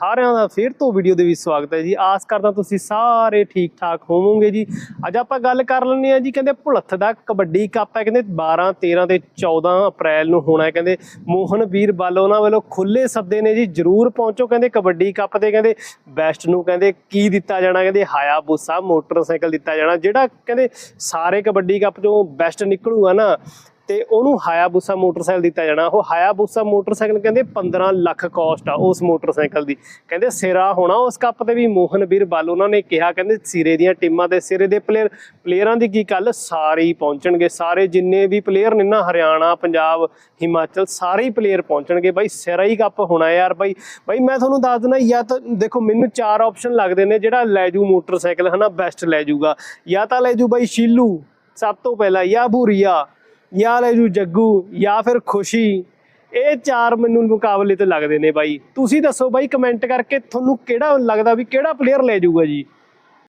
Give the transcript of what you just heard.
ਸਾਰਿਆਂ ਦਾ ਫੇਰ ਤੋਂ ਵੀਡੀਓ ਦੇ ਵਿੱਚ ਸਵਾਗਤ ਹੈ ਜੀ। ਆਸ ਕਰਦਾ ਤੁਸੀਂ ਸਾਰੇ ਠੀਕ ਠਾਕ ਹੋਵੋਗੇ ਜੀ। ਅੱਜ ਆਪਾਂ ਗੱਲ ਕਰ ਲੈਂਦੇ ਆ ਜੀ, ਕਹਿੰਦੇ ਭੁਲੱਥ ਦਾ ਕਬੱਡੀ ਕੱਪ ਹੈ, ਕਹਿੰਦੇ 12 13 ਤੇ 14 ਅਪ੍ਰੈਲ ਨੂੰ ਹੋਣਾ ਹੈ, ਕਹਿੰਦੇ ਮੋਹਨ ਵੀਰ ਵੱਲ ਉਹਨਾਂ ਵੱਲੋਂ ਖੁੱਲੇ ਸੱਦੇ ਨੇ ਜੀ, ਜਰੂਰ ਪਹੁੰਚੋ, ਕਹਿੰਦੇ ਕਬੱਡੀ ਕੱਪ ਤੇ, ਕਹਿੰਦੇ ਬੈਸਟ ਨੂੰ, ਕਹਿੰਦੇ ਕੀ ਦਿੱਤਾ ਜਾਣਾ, ਕਹਿੰਦੇ ਹਾਇਆਬੁਸਾ ਮੋਟਰਸਾਈਕਲ ਦਿੱਤਾ ਜਾਣਾ, ਜਿਹੜਾ ਕਹਿੰਦੇ ਸਾਰੇ ਕਬੱਡੀ ਕੱਪ ਚੋਂ ਬੈਸਟ ਨਿਕਲੂਗਾ ਨਾ ਤੇ ਉਹਨੂੰ ਹਾਇਆਬੁਸਾ ਮੋਟਰਸਾਈਕਲ ਦਿੱਤਾ ਜਾਣਾ। ਉਹ ਹਾਇਆਬੁਸਾ ਮੋਟਰਸਾਈਕਲ ਕਹਿੰਦੇ 15 ਲੱਖ ਕਾਸਟ ਆ ਉਸ ਮੋਟਰਸਾਈਕਲ ਦੀ। ਕਹਿੰਦੇ ਸਿਰਾ ਹੋਣਾ, ਉਸ ਕੱਪ ਤੇ ਵੀ ਮੋਹਨ ਵੀਰ ਬੱਲ, ਉਹਨਾਂ ਨੇ ਕਿਹਾ, ਕਹਿੰਦੇ ਸਿਰੇ ਦੀਆਂ ਟੀਮਾਂ ਦੇ ਸਿਰੇ ਦੇ ਪਲੇਅਰ ਪਲੇਅਰਾਂ ਦੀ ਕੀ ਗੱਲ? ਸਾਰੇ ਹੀ ਪਹੁੰਚਣਗੇ। ਸਾਰੇ ਜਿੰਨੇ ਵੀ ਪਲੇਅਰ ਨੇ ਨਾ, ਹਰਿਆਣਾ, ਪੰਜਾਬ, ਹਿਮਾਚਲ, ਸਾਰੇ ਹੀ ਪਲੇਅਰ ਪਹੁੰਚਣਗੇ। ਬਾਈ, ਸਿਰਾ ਹੀ ਕੱਪ ਹੋਣਾ ਯਾਰ ਬਾਈ। ਬਾਈ, ਮੈਂ ਤੁਹਾਨੂੰ ਦੱਸ ਦਿੰਦਾ, ਜਾਂ ਤਾਂ ਦੇਖੋ, ਮੈਨੂੰ ਚਾਰ ਆਪਸ਼ਨ ਲੱਗਦੇ ਨੇ, ਜਿਹੜਾ ਲੈ ਜੂ ਮੋਟਰਸਾਈਕਲ ਹਨਾ ਬੈਸਟ ਲੈ ਜੂਗਾ ਜਾਂ ਤਾਂ ਲੈ ਜੂ ਬਾਈ ਸ਼ੀਲੂ, ਸਭ ਤੋਂ ਪਹਿਲਾਂ, ਜਾਂ ਭੂਰੀਆ। ਜਾਂ ਲੈ ਜੂ ਜੱਗੂ ਜਾਂ ਫਿਰ ਖੁਸ਼ੀ। ਇਹ ਚਾਰ ਮੈਨੂੰ ਮੁਕਾਬਲੇ ਤੇ ਲੱਗਦੇ ਨੇ ਬਾਈ। ਤੁਸੀਂ ਦੱਸੋ ਬਾਈ ਕਮੈਂਟ ਕਰਕੇ ਤੁਹਾਨੂੰ ਕਿਹੜਾ ਲੱਗਦਾ ਵੀ ਕਿਹੜਾ ਪਲੇਅਰ ਲੈ ਜਾਊਗਾ ਜੀ?